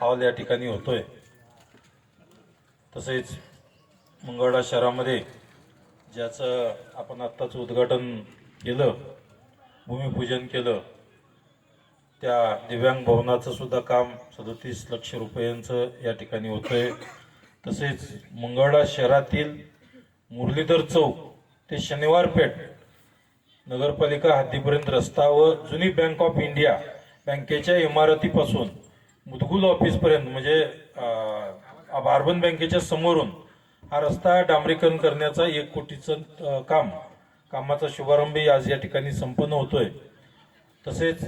Hall या ठिकाणी होतोय. तसेच मंगळवेढा शहरामध्ये ज्याचं आपण आत्ताच उद्घाटन केलं भूमिपूजन केलं त्या दिव्यांग भवनाचं सुद्धा काम सदतीस लक्ष रुपयांचं या ठिकाणी होतंय. तसेच मंगळवेढा शहरातील मुरलीधर चौक ते शनिवार पेठ नगरपालिका हद्दीपर्यंत रस्ता व जुनी बँक ऑफ इंडिया बँकेच्या इमारतीपासून मुदगुल ऑफिसपर्यंत म्हणजे अं, अर्बन बँकेच्या समोरून हा रस्ता डांबरीकरण करण्याचा एक कोटीचं काम कामाचा शुभारंभही आज या ठिकाणी संपन्न होतोय. तसेच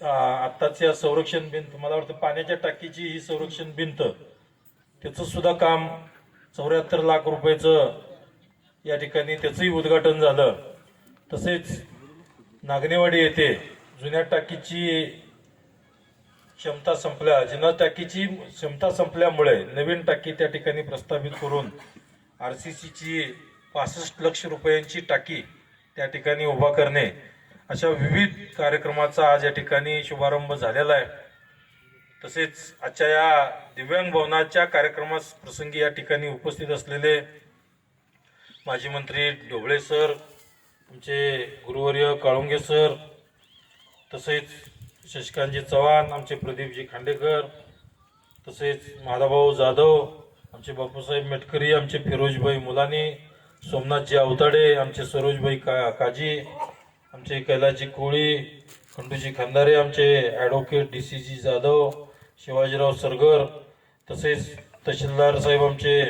आत्ताच या संरक्षण भिंत मला वाटतं पाण्याच्या टाकीची ही संरक्षण भिंत त्याचं सुद्धा काम चौऱ्याहत्तर लाख रुपयाचं या ठिकाणी त्याचंही उद्घाटन झालं. तसेच नागनेवाडी येथे जुन्या टाकीची क्षमता संपल्या. जिना टाकीची क्षमता संपल्यामुळे नवीन टाकी त्या ठिकाणी प्रस्थापित करून आर सी सीची पासष्ट लक्ष रुपयांची टाकी त्या ठिकाणी उभा करणे. अशा विविध कार्यक्रमाचा आज या ठिकाणी शुभारंभ झालेला आहे. तसेच आजच्या या दिव्यांग भवनाच्या कार्यक्रमास प्रसंगी या ठिकाणी उपस्थित असलेले माजी मंत्री ढोबळे सर आमचे गुरुवर्य काळुंगे सर तसेच शशिकांतजी चव्हाण आमचे प्रदीपजी खांडेकर तसेच माधाभाऊ जाधव आमचे बापूसाहेब मेटकरी आमचे फिरोजभाई मुलानी सोमनाथजी अवताडे आमचे सरोजभाई का काजी आमचे कैलासजी कोळी खंडूजी खांदारे आमचे advocate D C G Jadhav Shivajirao Sargar तसेच तहसीलदार साहेब आमचे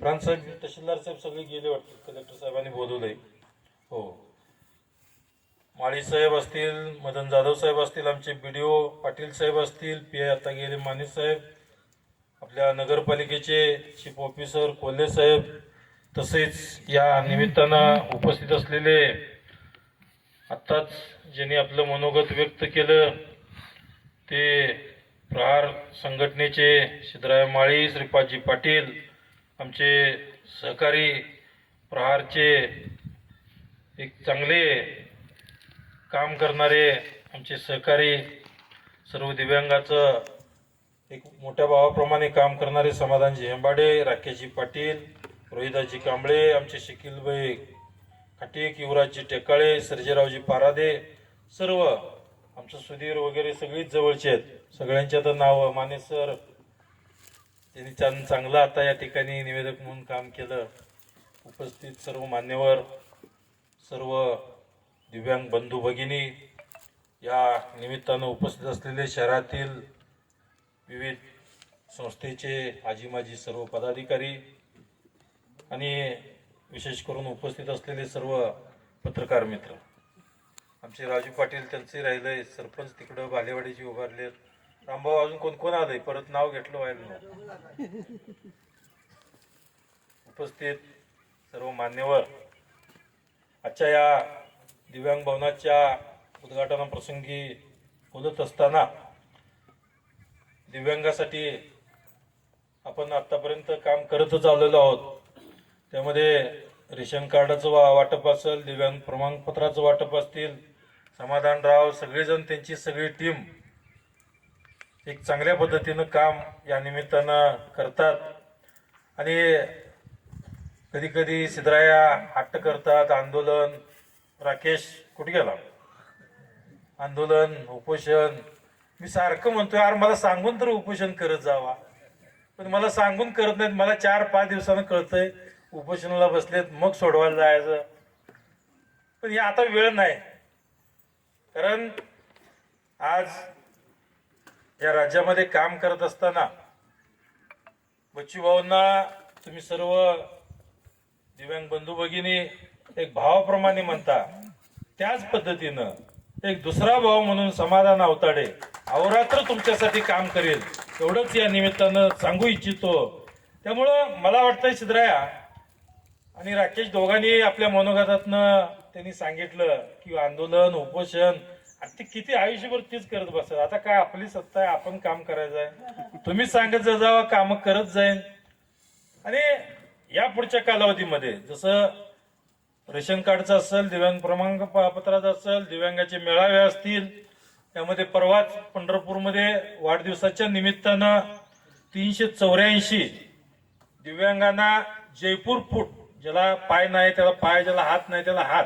प्रांतसाहेब तहसीलदार साहेब सगळे गेले वाटतात कलेक्टर साहेबांनी बोलवलंय. हो. माळी साहेब असतील मदन जाधव साहेब असतील आमचे बी डी ओ पाटील साहेब असतील पी आय आता माने साहेब आपल्या नगरपालिकेचे चीफ ऑफिसर कोल्हे साहेब तसेच या निमित्तानं उपस्थित असलेले आत्ताच ज्यांनी आपलं मनोगत व्यक्त केलं ते प्रहार संघटनेचे सिद्धराय माळी श्रीपादजी पाटील आमचे सहकारी प्रहारचे एक चांगले काम करणारे आमचे सहकारी सर्व दिव्यांगाचं एक मोठ्या भावाप्रमाणे काम करणारे समाधानजी हेंबाडे राकेशजी पाटील रोहिदाजी कांबळे आमचे शकीलभाई खाटीक युवराजजी टेकाळे सर्जेरावजी पारादे सर्व आमचं सुधीर वगैरे सगळीच जवळचे आहेत. सगळ्यांच्या तर नावं माने सर. त्यांनी चांग चांगलं आता या ठिकाणी निवेदक म्हणून काम केलं. उपस्थित सर्व मान्यवर सर्व दिव्यांग बंधू भगिनी या निमित्तानं उपस्थित असलेले शहरातील विविध संस्थेचे आजी माजी सर्व पदाधिकारी आणि विशेष करून उपस्थित असलेले सर्व पत्रकार मित्र. आमचे राजू पाटील त्यांचे राहिले सरपंच तिकडं बालेवाडीचे उभारले. रामभाऊ अजून कोण कोण आलंय? परत नाव घेतलं व्हायला उपस्थित सर्व मान्यवर आजच्या या दिव्यांग भवनाच्या उद्घाटनाप्रसंगी बोलत असताना दिव्यांगासाठी आपण आत्तापर्यंत काम करतच आलेलो आहोत. त्यामध्ये रेशन कार्डाचं वा वाटप असेल दिव्यांग प्रमाणपत्राचं वाटप असतील समाधानराव सगळेजण त्यांची सगळी टीम एक चांगल्या पद्धतीनं काम या निमित्तानं करतात. आणि कधी कधी हट्ट करतात आंदोलन राकेश कुठे गेला? आंदोलन उपोषण. मी सारखं म्हणतोय यार मला सांगून तर उपोषण करत जावा. पण मला सांगून करत नाहीत. मला चार पाच दिवसानं कळतंय उपोषणाला बसलेत मग सोडवायला जायचं. पण हे आता वेळ नाही. कारण आज या राज्यामध्ये काम करत असताना बच्चूभाऊंना तुम्ही सर्व दिव्यांग बंधू भगिनी एक भावाप्रमाणे म्हणता त्याच पद्धतीनं एक दुसरा भाव म्हणून समाधान अवताडे अहोरात्र तुमच्यासाठी काम करेल एवढंच या निमित्तानं सांगू इच्छितो. त्यामुळं मला वाटतंय सिद्धराया आणि राकेश दोघांनी आपल्या मनोगतातनं त्यांनी सांगितलं की आंदोलन उपोषण आणि ते किती आयुष्यभर तीच करत बसत आता काय आपली सत्ता आहे आपण काम करायचं आहे. तुम्ही सांगत जा जावा काम करत जाईन. आणि या पुढच्या कालावधीमध्ये जसं रेशन कार्डचं असेल दिव्यांग प्रमाणपत्राचं असेल दिव्यांगाचे मेळावे असतील त्यामध्ये परवाच पंढरपूरमध्ये वाढदिवसाच्या निमित्तानं तीनशे चौऱ्याऐंशी दिव्यांगांना जयपूर फूट ज्याला पाय नाही त्याला पाय ज्याला हात नाही त्याला हात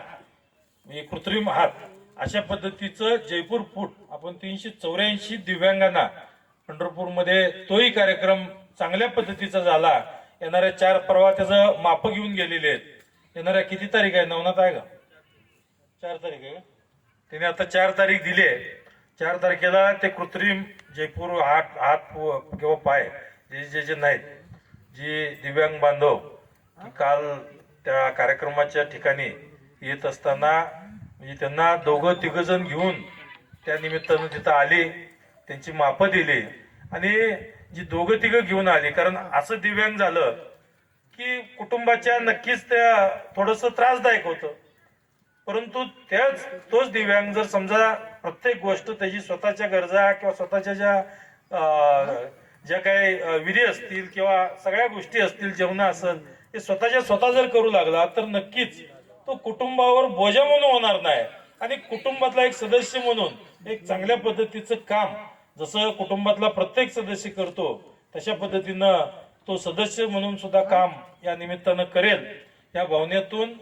म्हणजे कृत्रिम हात अशा पद्धतीचं जयपूर फूट आपण तीनशे चौऱ्याऐंशी दिव्यांगांना पंढरपूरमध्ये तोही कार्यक्रम चांगल्या पद्धतीचा झाला. येणाऱ्या चार परवा त्याचं मापं घेऊन गेलेले आहेत. येणाऱ्या किती तारीख आहे? नवनाथ आहे का? चार तारीख आहे त्याने आता चार तारीख दिली आहे. चार तारखेला ते कृत्रिम जयपूर हात हात किंवा पाय जे जे जे नाहीत जी दिव्यांग बांधव की काल त्या कार्यक्रमाच्या ठिकाणी येत असताना म्हणजे त्यांना दोघं तिघ जण घेऊन त्या निमित्तानं तिथं आले त्यांची मापं दिली. आणि जी दोघं तिघं घेऊन आली कारण असं दिव्यांग झालं की कुटुंबाच्या नक्कीच त्या थोडस त्रासदायक होतं. परंतु त्याच तोच दिव्यांग जर समजा प्रत्येक गोष्ट त्याची स्वतःच्या गरजा किंवा स्वतःच्या ज्या ज्या काही विधी असतील किंवा सगळ्या गोष्टी असतील जेवण असेल ते स्वतःच्या स्वतः जर करू लागला तर नक्कीच तो कुटुंबावर बोजा म्हणून होणार नाही. आणि कुटुंबातला एक सदस्य म्हणून एक चांगल्या पद्धतीचं काम जसं कुटुंबातला प्रत्येक सदस्य करतो तशा पद्धतीनं तो सदस्य म्हणून सुद्धा काम या निमित्तानं करेल. या भावनेतून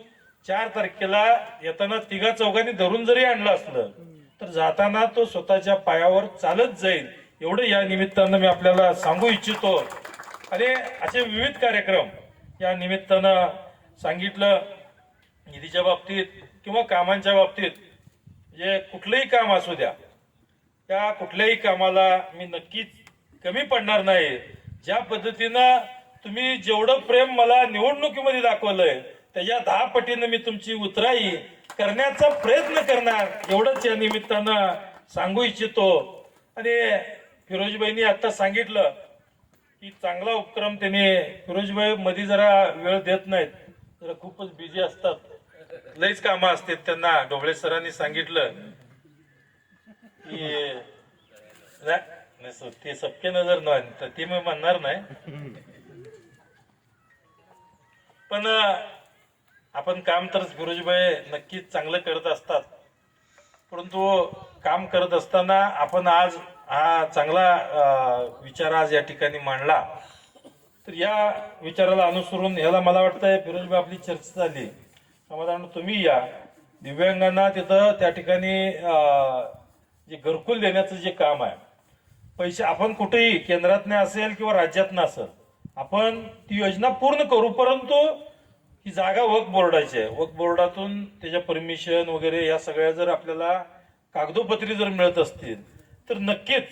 चार तारखेला येताना तिघा चौघांनी धरून जरी आणलं असलं तर जाताना तो स्वतःच्या पायावर चालत जाईल एवढं या निमित्तानं मी आपल्याला सांगू इच्छितो. आणि असे विविध कार्यक्रम या निमित्तानं सांगितलं निधीच्या बाबतीत किंवा कामांच्या बाबतीत. जे कुठलंही काम असू द्या त्या कुठल्याही कामाला मी नक्कीच कमी पडणार नाही. ज्या पद्धतीनं तुम्ही जेवढं प्रेम मला निवडणुकीमध्ये दाखवलंय त्याच्या दहा पटीनं मी तुमची उतराई करण्याचा प्रयत्न करणार एवढंच या निमित्तानं सांगू इच्छितो. आणि फिरोजबाईंनी आता सांगितलं की चांगला उपक्रम त्यांनी फिरोजबाई मध्ये जरा वेळ देत नाहीत जरा खूपच बिझी असतात. लईच कामं असतात त्यांना डोबळे सरांनी सांगितलं. की नाही सर, ते सबके नजर नाही तर ते मी म्हणणार नाही. पण आपण काम तर गुरुजीबाई नक्कीच चांगलं करत असतात. परंतु काम करत असताना आपण आज हा चांगला विचार आज या ठिकाणी मांडला. तर या विचाराला अनुसरून ह्याला मला वाटतंय फिरोजबाई आपली चर्चा झाली समाधान तुम्ही या. दिव्यांगांना तिथं त्या ठिकाणी जे घरकुल देण्याचं जे काम आहे पैसे आपण कुठेही केंद्रातनं असेल किंवा राज्यातनं असेल आपण ती योजना पूर्ण करू परंतु ही जागा वक बोर्डाची आहे. वक बोर्डातून त्याच्या परमिशन वगैरे या सगळ्या जर आपल्याला कागदोपत्री जर मिळत असतील तर नक्कीच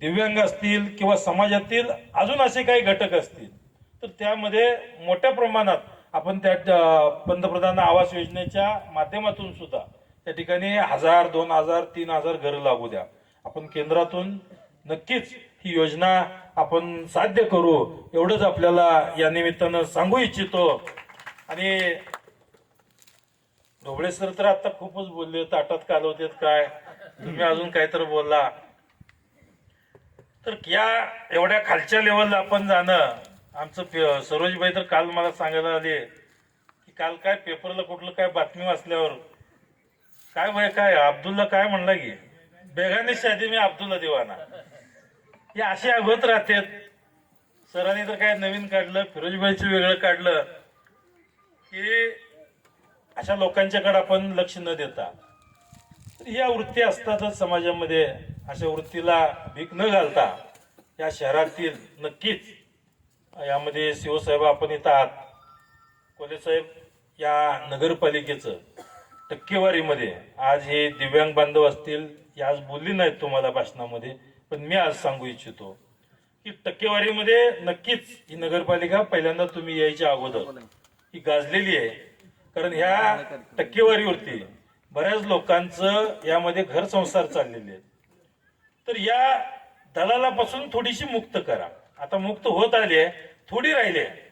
दिव्यांग असतील किंवा समाजातील अजून असे काही घटक असतील तर त्यामध्ये मोठ्या प्रमाणात आपण त्या पंतप्रधान आवास योजनेच्या माध्यमातून सुद्धा त्या ठिकाणी हजार दोन हजार तीन हजार घरं लागू द्या. आपण केंद्रातून नक्कीच ही योजना आपण साध्य करू. एवढंच आपल्याला या निमित्तानं सांगू इच्छितो. आणि ढोबळे सर तर आता खूपच बोलले ताटात कालवतेत काय? तुम्ही अजून काहीतरी बोलला. तर या एवढ्या खालच्या लेवलला आपण जाणं आमचं सरोजबाई तर काल मला सांगायला आले की काल काय पेपरला कुठलं काय बातमी वाचल्यावर काय भय काय? अब्दुलला काय म्हणला की बेगाने शादी मी अब्दुल्ला देवाना. हे असे अगोत राहतात. सरांनी तर काय नवीन काढलं फिरोजबाईचं वेगळं काढलं की अशा लोकांच्याकडे आपण लक्ष न देता. तर या वृत्ती असतातच समाजामध्ये अशा वृत्तीला भीक न घालता या शहरातील नक्कीच यामध्ये शिवसाहेब आपण इथं आहात. कोलेसाहेब या नगरपालिकेचं टक्केवारीमध्ये आज हे दिव्यांग बांधव असतील हे आज बोलली नाहीत तुम्हाला भाषणामध्ये. पण मी आज सांगू इच्छितो की टक्केवारीमध्ये नक्कीच ही नगरपालिका पहिल्यांदा तुम्ही यायच्या अगोदर ही गाजलेली आहे. कारण ह्या टक्केवारीवरती बऱ्याच लोकांचं यामध्ये घर संसार चाललेले आहेत. तर या दलालापासून थोडीशी मुक्त करा. आता मुक्त होत आली आहे थोडी राहिली आहे.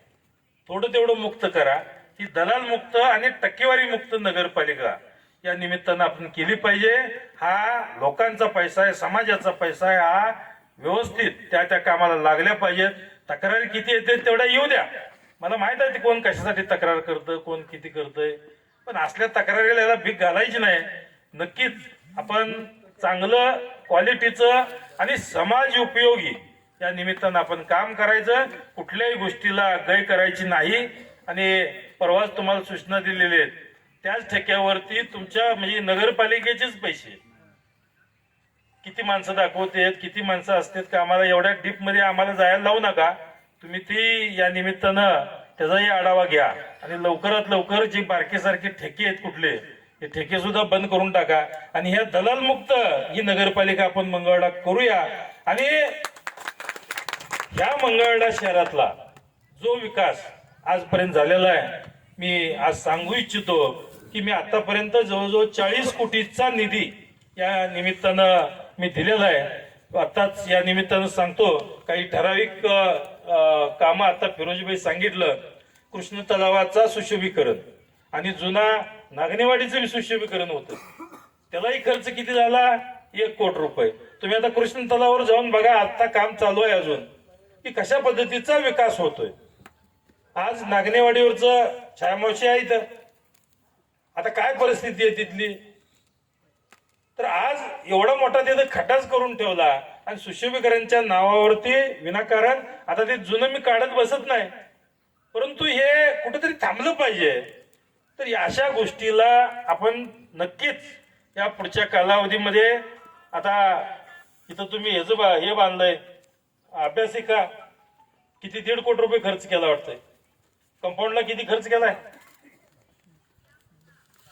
थोडं तेवढं मुक्त करा. ही दलाल मुक्त आणि टक्केवारी मुक्त नगरपालिका या निमित्तानं आपण केली पाहिजे. हा लोकांचा पैसा आहे समाजाचा पैसा आहे हा व्यवस्थित त्या त्या कामाला लागल्या पाहिजेत. तक्रारी किती येते तेवढ्या येऊ द्या. मला माहीत आहे ते कोण कशासाठी तक्रार करतं कोण किती करतंय. पण असल्या तक्रारीला याला भीक घालायची नाही. नक्कीच आपण चांगलं क्वालिटीचं आणि समाज उपयोगी या निमित्तानं आपण काम करायचं. कुठल्याही गोष्टीला गय करायची नाही. आणि परवाच तुम्हाला सूचना दिलेली आहेत. त्याच ठेक्यावरती तुमच्या म्हणजे नगरपालिकेचेच पैसे किती माणसं दाखवतेत किती माणसं असतात का आम्हाला एवढ्या डीपमध्ये आम्हाला जायला लावू नका. तुम्ही ती या निमित्तानं त्याचाही आढावा घ्या. आणि लवकरात लवकर जे बारकेसारखे ठेके आहेत कुठले हे ठेके सुद्धा बंद करून टाका. आणि ह्या दलाल मुक्त ही नगरपालिका आपण मंगळवाडा करूया. आणि ह्या मंगळडा शहरातला जो विकास आजपर्यंत झालेला आहे मी आज सांगू इच्छितो की मी आतापर्यंत जवळजवळ चाळीस कोटीचा निधी या निमित्तानं मी दिलेला आहे. आताच या निमित्तानं सांगतो काही ठराविक कामं आता फिरोजीबाई सांगितलं. कृष्ण तलावाचा सुशोभीकरण आणि जुना नागनेवाडीचं बी सुशोभीकरण होतं. त्यालाही खर्च किती झाला? एक कोटी रुपये. तुम्ही आता कृष्ण तलावावर जाऊन बघा आता काम चालू आहे अजून. की कशा पद्धतीचा विकास होतोय? आज नागनेवाडीवरच छायामावशी आहे इथं. आता काय परिस्थिती आहे तिथली? तर आज एवढा मोठा तिथं खटाच करून ठेवला आणि सुशोभीकरांच्या नावावरती विनाकारण आता ते जुनं मी काढत बसत नाही. परंतु हे कुठेतरी थांबलं पाहिजे. तर या अशा गोष्टीला आपण नक्कीच या पुढच्या कालावधीमध्ये आता इथं तुम्ही ह्याचं बा हे बांधलंय अभ्यासिका किती दीड कोटी रुपये खर्च केला वाटतंय. कंपाऊंडला किती खर्च केलाय?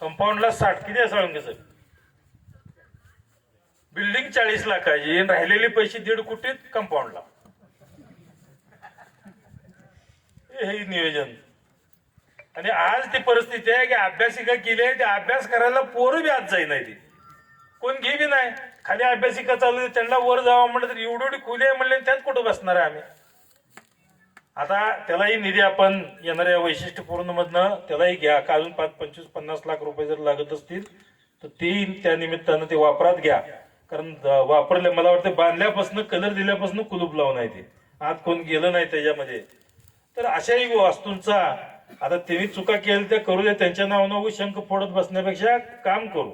कंपाऊंडला साठ किती असं सर बिल्डिंग चाळीस लाखाची राहिलेले पैसे दीड कोटीत कंपाऊंडला. हे नियोजन. आणि आज ती परिस्थिती आहे की अभ्यासिका केली आहे ते अभ्यास करायला पोरं बी आज जाई नाही ती कोण घे बी नाही. खाली अभ्यासिका चालू त्यांना वर जावं म्हटलं तर एवढी एवढी खुली आहे म्हणले त्यात कुठं बसणार आहे आम्ही? आता त्यालाही निधी आपण येणाऱ्या वैशिष्ट्यपूर्ण मधनं त्यालाही घ्या. का अजून पाच पंचवीस पन्नास लाख रुपये जर लागत असतील तर तेही त्या निमित्तानं ते वापरात घ्या. कारण वापरले मला वाटतं बांधल्यापासून कलर दिल्यापासून कुलूप लावून आहे ते. आत कोण गेलं नाही त्याच्यामध्ये. तर अशाही वास्तूंचा आता त्यांनी चुका केल्या त्या करू द्या त्यांच्या नावानं शंख फोडत बसण्यापेक्षा काम करू.